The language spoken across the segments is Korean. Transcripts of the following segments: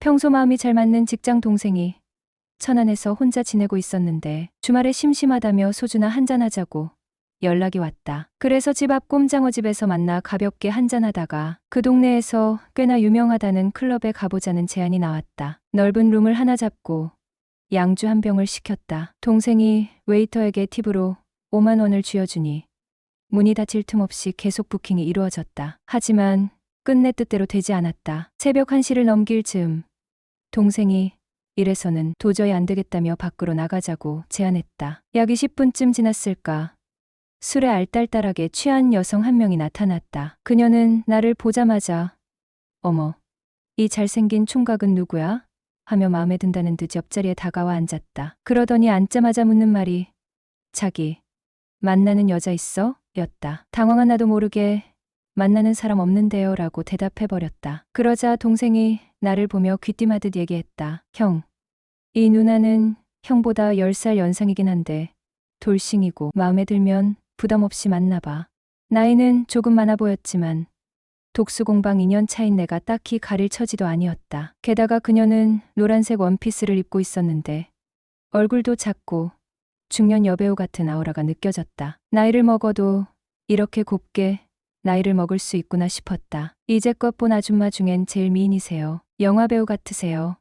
평소 마음이 잘 맞는 직장 동생이 천안에서 혼자 지내고 있었는데 주말에 심심하다며 소주나 한잔하자고 연락이 왔다. 그래서 집 앞 꼼장어 집에서 만나 가볍게 한잔하다가 그 동네에서 꽤나 유명하다는 클럽에 가보자는 제안이 나왔다. 넓은 룸을 하나 잡고 양주 한 병을 시켰다. 동생이 웨이터에게 팁으로 5만 원을 쥐어주니 문이 닫힐 틈 없이 계속 부킹이 이루어졌다. 하지만 끝내 뜻대로 되지 않았다. 새벽 1시를 넘길 즈음 동생이 이래서는 도저히 안 되겠다며 밖으로 나가자고 제안했다. 약 20분쯤 지났을까. 술에 알딸딸하게 취한 여성 한 명이 나타났다. 그녀는 나를 보자마자 어머, 이 잘생긴 총각은 누구야? 하며 마음에 든다는 듯 옆자리에 다가와 앉았다. 그러더니 앉자마자 묻는 말이 자기 만나는 여자 있어? 였다. 당황한 나도 모르게 만나는 사람 없는데요 라고 대답해버렸다. 그러자 동생이 나를 보며 귀띔하듯 얘기했다. 형, 이 누나는 형보다 10살 연상이긴 한데 돌싱이고 마음에 들면 부담 없이 만나봐. 나이는 조금 많아 보였지만 독수공방 2년 차인 내가 딱히 가릴 처지도 아니었다. 게다가 그녀는 노란색 원피스를 입고 있었는데 얼굴도 작고 중년 여배우 같은 아우라가 느껴졌다. 나이를 먹어도 이렇게 곱게 나이를 먹을 수 있구나 싶었다. 이제껏 본 아줌마 중엔 제일 미인이세요. 영화배우 같으세요.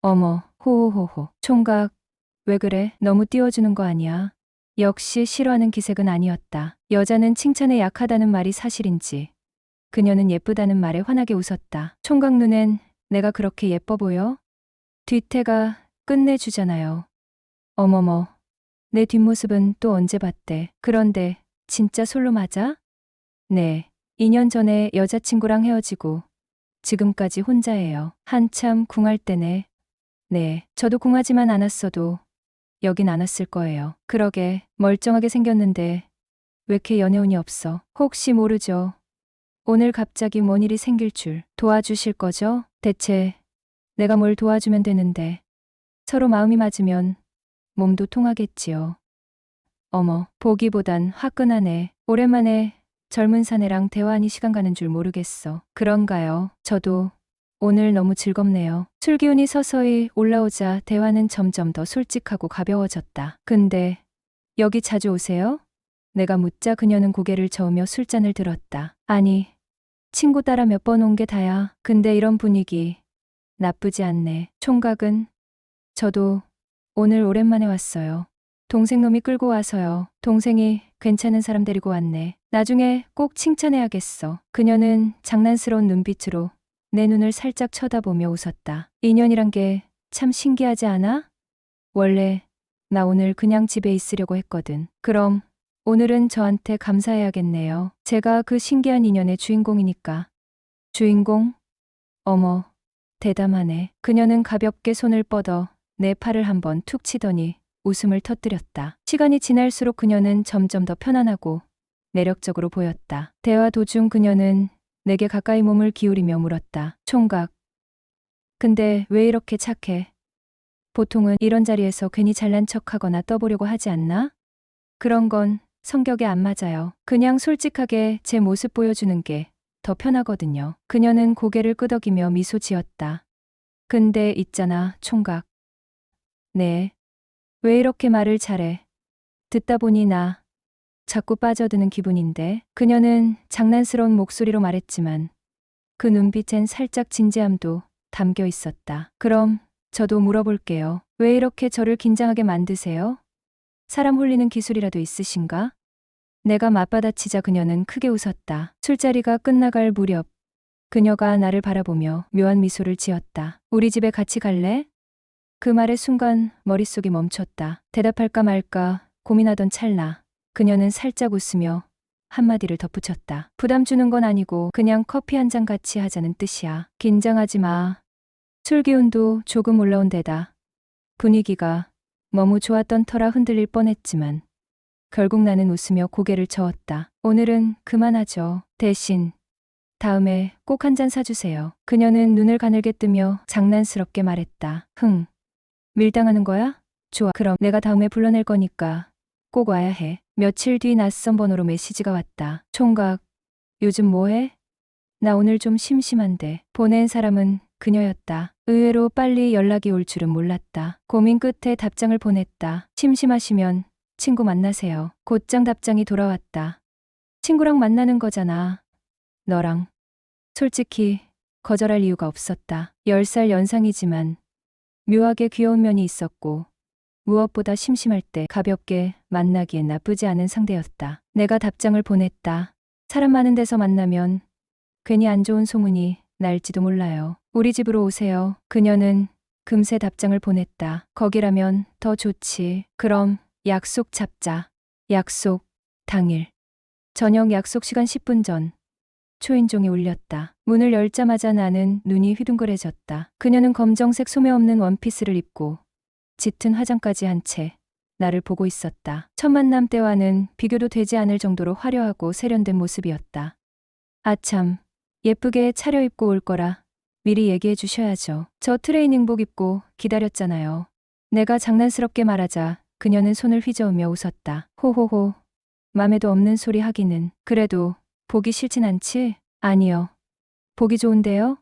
어머, 호호호호. 총각, 왜 그래? 너무 띄워주는 거 아니야? 역시 싫어하는 기색은 아니었다. 여자는 칭찬에 약하다는 말이 사실인지. 그녀는 예쁘다는 말에 환하게 웃었다. 총각 눈엔 내가 그렇게 예뻐 보여? 뒤태가 끝내주잖아요. 어머머, 내 뒷모습은 또 언제 봤대? 그런데 진짜 솔로 맞아? 네, 2년 전에 여자친구랑 헤어지고 지금까지 혼자예요. 한참 궁할 때네. 네, 저도 궁하지만 않았어도 여긴 안 왔을 거예요. 그러게 멀쩡하게 생겼는데 왜 이렇게 연애운이 없어? 혹시 모르죠. 오늘 갑자기 뭔 일이 생길 줄 도와주실 거죠? 대체 내가 뭘 도와주면 되는데 서로 마음이 맞으면 몸도 통하겠지요. 어머, 보기보단 화끈하네. 오랜만에 젊은 사내랑 대화하니 시간 가는 줄 모르겠어. 그런가요? 저도 오늘 너무 즐겁네요. 술 기운이 서서히 올라오자 대화는 점점 더 솔직하고 가벼워졌다. 근데 여기 자주 오세요? 내가 묻자 그녀는 고개를 저으며 술잔을 들었다. 아니, 친구 따라 몇 번 온 게 다야. 근데 이런 분위기 나쁘지 않네. 총각은 저도 오늘 오랜만에 왔어요. 동생 놈이 끌고 와서요. 동생이 괜찮은 사람 데리고 왔네. 나중에 꼭 칭찬해야겠어. 그녀는 장난스러운 눈빛으로 내 눈을 살짝 쳐다보며 웃었다. 인연이란 게 참 신기하지 않아? 원래 나 오늘 그냥 집에 있으려고 했거든. 그럼 오늘은 저한테 감사해야겠네요. 제가 그 신기한 인연의 주인공이니까. 주인공? 어머, 대담하네. 그녀는 가볍게 손을 뻗어 내 팔을 한번 툭 치더니 웃음을 터뜨렸다. 시간이 지날수록 그녀는 점점 더 편안하고 매력적으로 보였다. 대화 도중 그녀는 내게 가까이 몸을 기울이며 물었다. 총각. 근데 왜 이렇게 착해? 보통은 이런 자리에서 괜히 잘난 척하거나 떠보려고 하지 않나? 그런 건 성격에 안 맞아요. 그냥 솔직하게 제 모습 보여주는 게 더 편하거든요. 그녀는 고개를 끄덕이며 미소 지었다. 근데 있잖아, 총각. 네. 왜 이렇게 말을 잘해? 듣다 보니 나 자꾸 빠져드는 기분인데 그녀는 장난스러운 목소리로 말했지만 그 눈빛엔 살짝 진지함도 담겨 있었다. 그럼 저도 물어볼게요. 왜 이렇게 저를 긴장하게 만드세요? 사람 홀리는 기술이라도 있으신가? 내가 맞받아치자 그녀는 크게 웃었다. 술자리가 끝나갈 무렵 그녀가 나를 바라보며 묘한 미소를 지었다. 우리 집에 같이 갈래? 그 말의 순간 머릿속이 멈췄다. 대답할까 말까 고민하던 찰나 그녀는 살짝 웃으며 한마디를 덧붙였다. 부담 주는 건 아니고 그냥 커피 한 잔 같이 하자는 뜻이야. 긴장하지 마. 술 기운도 조금 올라온 데다 분위기가 너무 좋았던 터라 흔들릴 뻔했지만 결국 나는 웃으며 고개를 저었다. 오늘은 그만하죠. 대신 다음에 꼭 한 잔 사주세요. 그녀는 눈을 가늘게 뜨며 장난스럽게 말했다. 흥. 밀당하는 거야? 좋아. 그럼 내가 다음에 불러낼 거니까 꼭 와야 해. 며칠 뒤 낯선 번호로 메시지가 왔다. 총각, 요즘 뭐해? 나 오늘 좀 심심한데. 보낸 사람은 그녀였다. 의외로 빨리 연락이 올 줄은 몰랐다. 고민 끝에 답장을 보냈다. 심심하시면 친구 만나세요. 곧장 답장이 돌아왔다. 친구랑 만나는 거잖아. 너랑. 솔직히 거절할 이유가 없었다. 10살 연상이지만 묘하게 귀여운 면이 있었고 무엇보다 심심할 때 가볍게 만나기엔 나쁘지 않은 상대였다. 내가 답장을 보냈다. 사람 많은 데서 만나면 괜히 안 좋은 소문이 날지도 몰라요. 우리 집으로 오세요. 그녀는 금세 답장을 보냈다. 거기라면 더 좋지. 그럼 약속 잡자. 약속 당일. 저녁 약속 시간 10분 전. 초인종이 울렸다. 문을 열자마자 나는 눈이 휘둥그레졌다. 그녀는 검정색 소매 없는 원피스를 입고 짙은 화장까지 한 채 나를 보고 있었다. 첫 만남 때와는 비교도 되지 않을 정도로 화려하고 세련된 모습이었다. 아참, 예쁘게 차려입고 올 거라 미리 얘기해 주셔야죠. 저 트레이닝복 입고 기다렸잖아요. 내가 장난스럽게 말하자 그녀는 손을 휘저으며 웃었다. 호호호. 맘에도 없는 소리 하기는. 그래도 보기 싫진 않지? 아니요. 보기 좋은데요?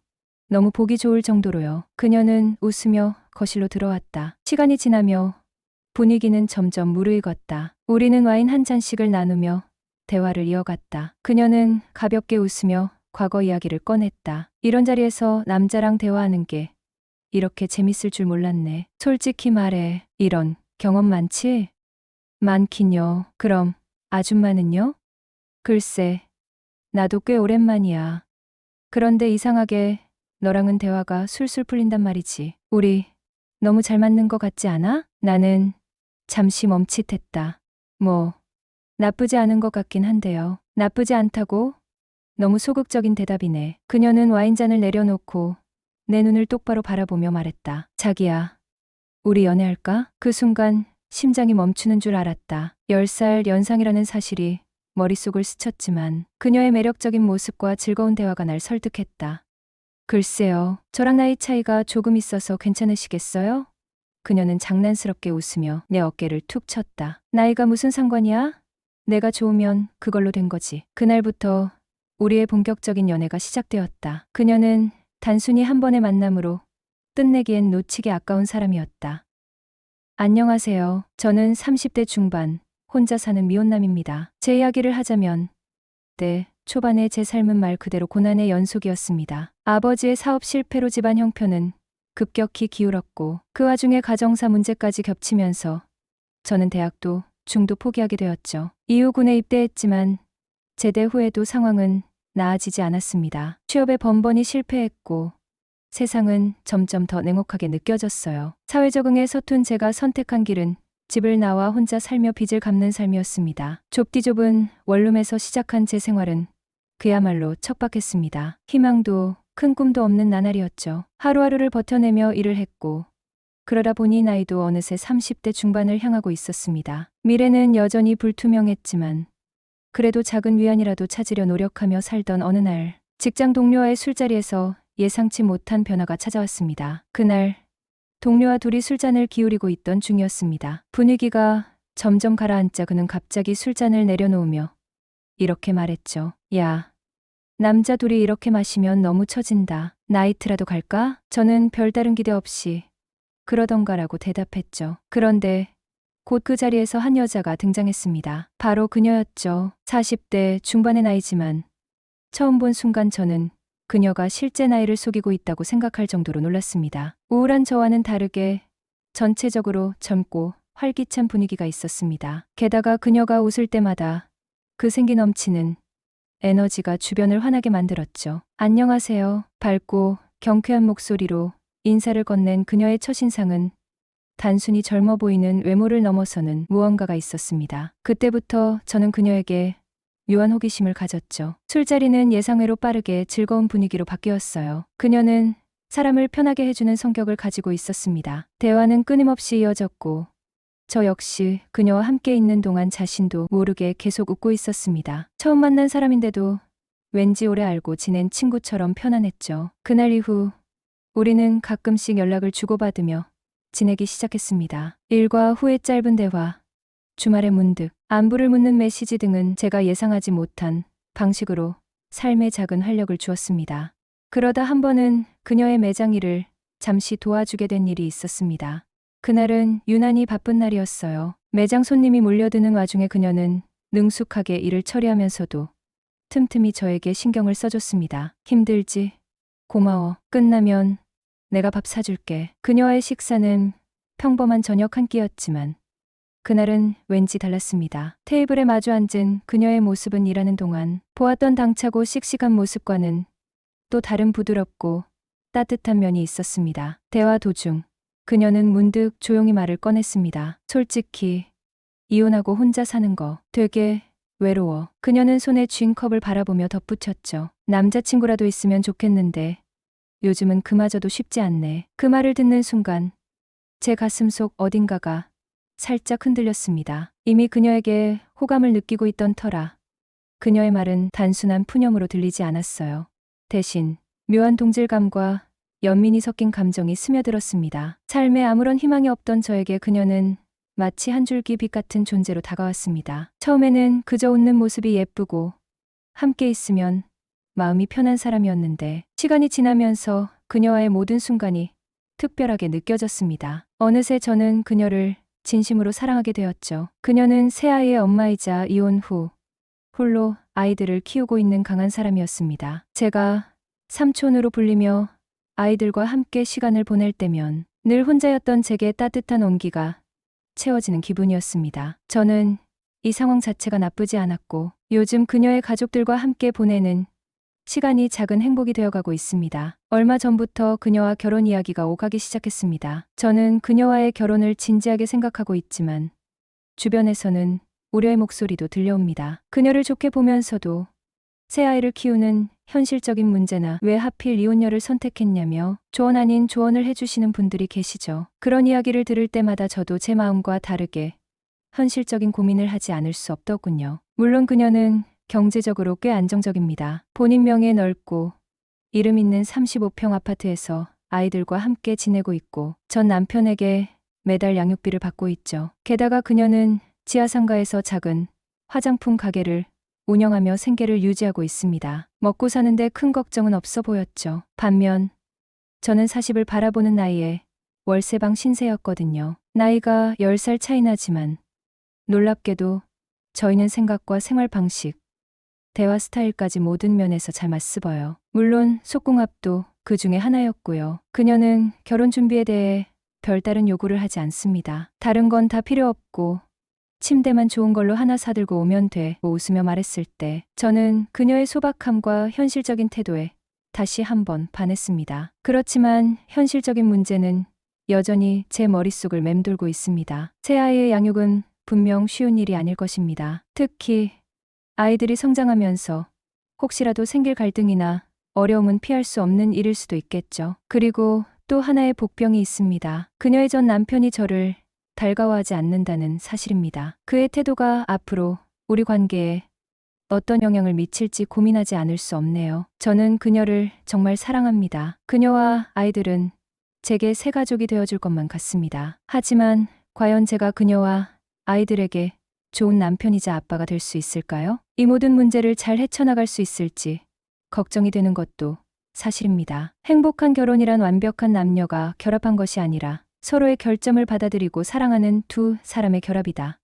너무 보기 좋을 정도로요. 그녀는 웃으며 거실로 들어왔다. 시간이 지나며 분위기는 점점 무르익었다. 우리는 와인 한 잔씩을 나누며 대화를 이어갔다. 그녀는 가볍게 웃으며 과거 이야기를 꺼냈다. 이런 자리에서 남자랑 대화하는 게 이렇게 재밌을 줄 몰랐네. 솔직히 말해, 이런 경험 많지? 많긴요. 그럼 아줌마는요? 글쎄, 나도 꽤 오랜만이야. 그런데 이상하게 너랑은 대화가 술술 풀린단 말이지. 우리 너무 잘 맞는 것 같지 않아? 나는 잠시 멈칫했다. 뭐, 나쁘지 않은 것 같긴 한데요. 나쁘지 않다고? 너무 소극적인 대답이네. 그녀는 와인잔을 내려놓고 내 눈을 똑바로 바라보며 말했다. 자기야, 우리 연애할까? 그 순간 심장이 멈추는 줄 알았다. 10살 연상이라는 사실이 머릿속을 스쳤지만 그녀의 매력적인 모습과 즐거운 대화가 날 설득했다. 글쎄요, 저랑 나이 차이가 조금 있어서 괜찮으시겠어요? 그녀는 장난스럽게 웃으며 내 어깨를 툭 쳤다. 나이가 무슨 상관이야? 내가 좋으면 그걸로 된 거지. 그날부터 우리의 본격적인 연애가 시작되었다. 그녀는 단순히 한 번의 만남으로 끝내기엔 놓치기 아까운 사람이었다. 안녕하세요. 저는 30대 중반, 혼자 사는 미혼남입니다. 제 이야기를 하자면, 네, 초반에 제 삶은 말 그대로 고난의 연속이었습니다. 아버지의 사업 실패로 집안 형편은 급격히 기울었고, 그 와중에 가정사 문제까지 겹치면서 저는 대학도 중도 포기하게 되었죠. 이후 군에 입대했지만 제대 후에도 상황은 나아지지 않았습니다. 취업에 번번이 실패했고 세상은 점점 더 냉혹하게 느껴졌어요. 사회 적응에 서툰 제가 선택한 길은 집을 나와 혼자 살며 빚을 갚는 삶이었습니다. 좁디 좁은 원룸에서 시작한 제 생활은 그야말로 척박했습니다. 희망도 큰 꿈도 없는 나날이었죠. 하루하루를 버텨내며 일을 했고 그러다 보니 나이도 어느새 30대 중반을 향하고 있었습니다. 미래는 여전히 불투명했지만 그래도 작은 위안이라도 찾으려 노력하며 살던 어느 날 직장 동료와의 술자리에서 예상치 못한 변화가 찾아왔습니다. 그날 동료와 둘이 술잔을 기울이고 있던 중이었습니다. 분위기가 점점 가라앉자 그는 갑자기 술잔을 내려놓으며 이렇게 말했죠. 야, 남자 둘이 이렇게 마시면 너무 처진다. 나이트라도 갈까? 저는 별다른 기대 없이 그러던가라고 대답했죠. 그런데 곧 그 자리에서 한 여자가 등장했습니다. 바로 그녀였죠. 40대 중반의 나이지만 처음 본 순간 저는 그녀가 실제 나이를 속이고 있다고 생각할 정도로 놀랐습니다. 우울한 저와는 다르게 전체적으로 젊고 활기찬 분위기가 있었습니다. 게다가 그녀가 웃을 때마다 그 생기 넘치는 에너지가 주변을 환하게 만들었죠. 안녕하세요. 밝고 경쾌한 목소리로 인사를 건넨 그녀의 첫인상은 단순히 젊어 보이는 외모를 넘어서는 무언가가 있었습니다. 그때부터 저는 그녀에게 묘한 호기심을 가졌죠. 술자리는 예상외로 빠르게 즐거운 분위기로 바뀌었어요. 그녀는 사람을 편하게 해주는 성격을 가지고 있었습니다. 대화는 끊임없이 이어졌고, 저 역시 그녀와 함께 있는 동안 자신도 모르게 계속 웃고 있었습니다. 처음 만난 사람인데도 왠지 오래 알고 지낸 친구처럼 편안했죠. 그날 이후 우리는 가끔씩 연락을 주고받으며 지내기 시작했습니다. 일과 후의 짧은 대화, 주말에 문득 안부를 묻는 메시지 등은 제가 예상하지 못한 방식으로 삶에 작은 활력을 주었습니다. 그러다 한 번은 그녀의 매장 일을 잠시 도와주게 된 일이 있었습니다. 그날은 유난히 바쁜 날이었어요. 매장 손님이 몰려드는 와중에 그녀는 능숙하게 일을 처리하면서도 틈틈이 저에게 신경을 써줬습니다. 힘들지? 고마워. 끝나면 내가 밥 사줄게. 그녀와의 식사는 평범한 저녁 한 끼였지만 그날은 왠지 달랐습니다. 테이블에 마주 앉은 그녀의 모습은 일하는 동안 보았던 당차고 씩씩한 모습과는 또 다른 부드럽고 따뜻한 면이 있었습니다. 대화 도중 그녀는 문득 조용히 말을 꺼냈습니다. 솔직히 이혼하고 혼자 사는 거 되게 외로워. 그녀는 손에 쥔 컵을 바라보며 덧붙였죠. 남자친구라도 있으면 좋겠는데 요즘은 그마저도 쉽지 않네. 그 말을 듣는 순간 제 가슴 속 어딘가가 살짝 흔들렸습니다. 이미 그녀에게 호감을 느끼고 있던 터라 그녀의 말은 단순한 푸념으로 들리지 않았어요. 대신 묘한 동질감과 연민이 섞인 감정이 스며들었습니다. 삶에 아무런 희망이 없던 저에게 그녀는 마치 한 줄기 빛 같은 존재로 다가왔습니다. 처음에는 그저 웃는 모습이 예쁘고 함께 있으면 마음이 편한 사람이었는데 시간이 지나면서 그녀와의 모든 순간이 특별하게 느껴졌습니다. 어느새 저는 그녀를 진심으로 사랑하게 되었죠. 그녀는 새 아이의 엄마이자 이혼 후 홀로 아이들을 키우고 있는 강한 사람이었습니다. 제가 삼촌으로 불리며 아이들과 함께 시간을 보낼 때면 늘 혼자였던 제게 따뜻한 온기가 채워지는 기분이었습니다. 저는 이 상황 자체가 나쁘지 않았고 요즘 그녀의 가족들과 함께 보내는 시간이 작은 행복이 되어가고 있습니다. 얼마 전부터 그녀와 결혼 이야기가 오가기 시작했습니다. 저는 그녀와의 결혼을 진지하게 생각하고 있지만 주변에서는 우려의 목소리도 들려옵니다. 그녀를 좋게 보면서도 새 아이를 키우는 현실적인 문제나 왜 하필 이혼녀를 선택했냐며 조언 아닌 조언을 해주시는 분들이 계시죠. 그런 이야기를 들을 때마다 저도 제 마음과 다르게 현실적인 고민을 하지 않을 수 없더군요. 물론 그녀는 경제적으로 꽤 안정적입니다. 본인 명의 넓고 이름 있는 35평 아파트에서 아이들과 함께 지내고 있고 전 남편에게 매달 양육비를 받고 있죠. 게다가 그녀는 지하상가에서 작은 화장품 가게를 운영하며 생계를 유지하고 있습니다. 먹고 사는데 큰 걱정은 없어 보였죠. 반면 저는 40을 바라보는 나이에 월세방 신세였거든요. 나이가 10살 차이 나지만 놀랍게도 저희는 생각과 생활 방식, 대화 스타일까지 모든 면에서 잘 맞습어요. 물론 속궁합도 그 중에 하나였고요. 그녀는 결혼 준비에 대해 별다른 요구를 하지 않습니다. 다른 건 다 필요 없고 침대만 좋은 걸로 하나 사들고 오면 돼. 웃으며 말했을 때 저는 그녀의 소박함과 현실적인 태도에 다시 한번 반했습니다. 그렇지만 현실적인 문제는 여전히 제 머릿속을 맴돌고 있습니다. 새 아이의 양육은 분명 쉬운 일이 아닐 것입니다. 특히 아이들이 성장하면서 혹시라도 생길 갈등이나 어려움은 피할 수 없는 일일 수도 있겠죠. 그리고 또 하나의 복병이 있습니다. 그녀의 전 남편이 저를 달가워하지 않는다는 사실입니다. 그의 태도가 앞으로 우리 관계에 어떤 영향을 미칠지 고민하지 않을 수 없네요. 저는 그녀를 정말 사랑합니다. 그녀와 아이들은 제게 새 가족이 되어줄 것만 같습니다. 하지만 과연 제가 그녀와 아이들에게 좋은 남편이자 아빠가 될 수 있을까요? 이 모든 문제를 잘 헤쳐나갈 수 있을지 걱정이 되는 것도 사실입니다. 행복한 결혼이란 완벽한 남녀가 결합한 것이 아니라 서로의 결점을 받아들이고 사랑하는 두 사람의 결합이다.